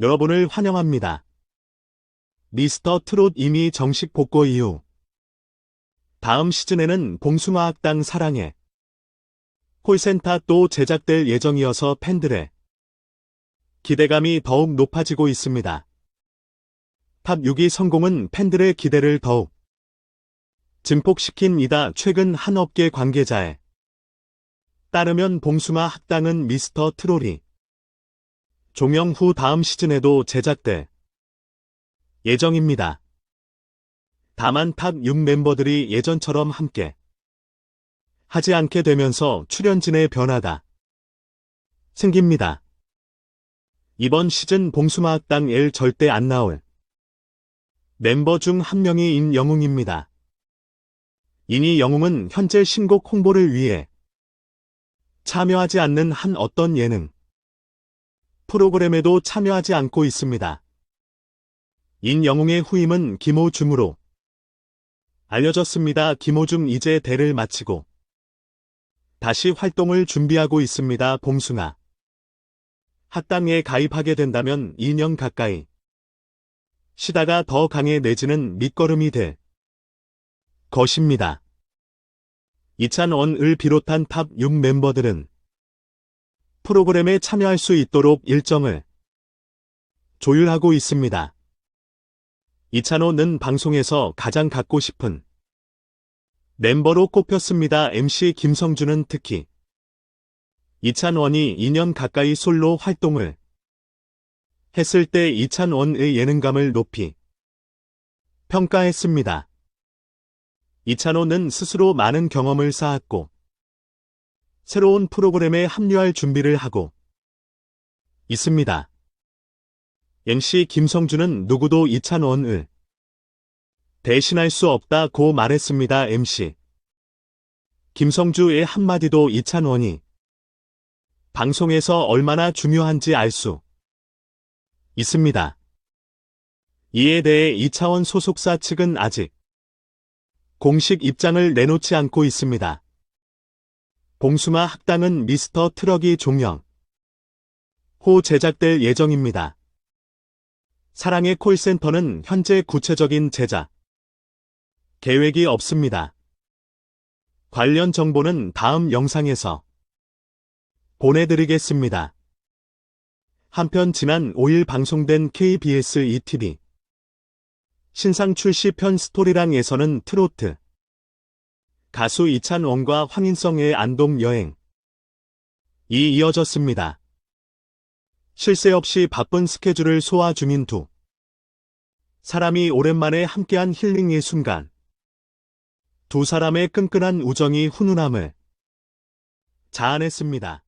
여러분을 환영합니다. 미스터 트롯 이미 정식 복고 이후 다음 시즌에는 봉숭아 학당 사랑해 콜센터 또 제작될 예정이어서 팬들의 기대감이 더욱 높아지고 있습니다. 탑 6위 성공은 팬들의 기대를 더욱 증폭시킨 이다 최근 한 업계 관계자에 따르면 봉숭아 학당은 미스터 트롤이 종영 후 다음 시즌에도 제작될 예정입니다. 다만 탑 6 멤버들이 예전처럼 함께 하지 않게 되면서 출연진의 변화가 생깁니다. 이번 시즌 봉숭아 학당 엘 절대 안 나올 멤버 중 한 명이 인영웅입니다. 이니 영웅은 현재 신곡 홍보를 위해 참여하지 않는 한 어떤 예능 프로그램에도 참여하지 않고 있습니다. 인영웅의 후임은 김호중으로 알려졌습니다. 김호중 이제 대를 마치고 다시 활동을 준비하고 있습니다. 봉숭아 학당에 가입하게 된다면 2년 가까이 시다가 더 강해 내지는 밑거름이 될 것입니다. 이찬원을 비롯한 탑 6 멤버들은 프로그램에 참여할 수 있도록 일정을 조율하고 있습니다. 이찬호는 방송에서 가장 갖고 싶은 멤버로 꼽혔습니다. MC 김성준은 특히 이찬원이 2년 가까이 솔로 활동을 했을 때 이찬원의 예능감을 높이 평가했습니다. 이찬호는 스스로 많은 경험을 쌓았고 새로운 프로그램에 합류할 준비를 하고 있습니다. MC 김성준은 누구도 이찬원을 대신할 수 없다고 말했습니다. MC 김성주의 한마디도 이찬원이 방송에서 얼마나 중요한지 알 수 있습니다. 이에 대해 이차원 소속사 측은 아직 공식 입장을 내놓지 않고 있습니다. 봉숭아 학당은 미스터 트럭이 종영 호 제작될 예정입니다. 사랑의 콜센터는 현재 구체적인 제작 계획이 없습니다. 관련 정보는 다음 영상에서 보내드리겠습니다. 한편 지난 5일 방송된 KBS ETV 신상 출시 편 스토리랑에서는 트로트 가수 이찬원과 황인성의 안동 여행 이 이어졌습니다. 쉴 새 없이 바쁜 스케줄을 소화 중인 두 사람이 오랜만에 함께한 힐링의 순간 두 사람의 끈끈한 우정이 훈훈함을 자아냈습니다.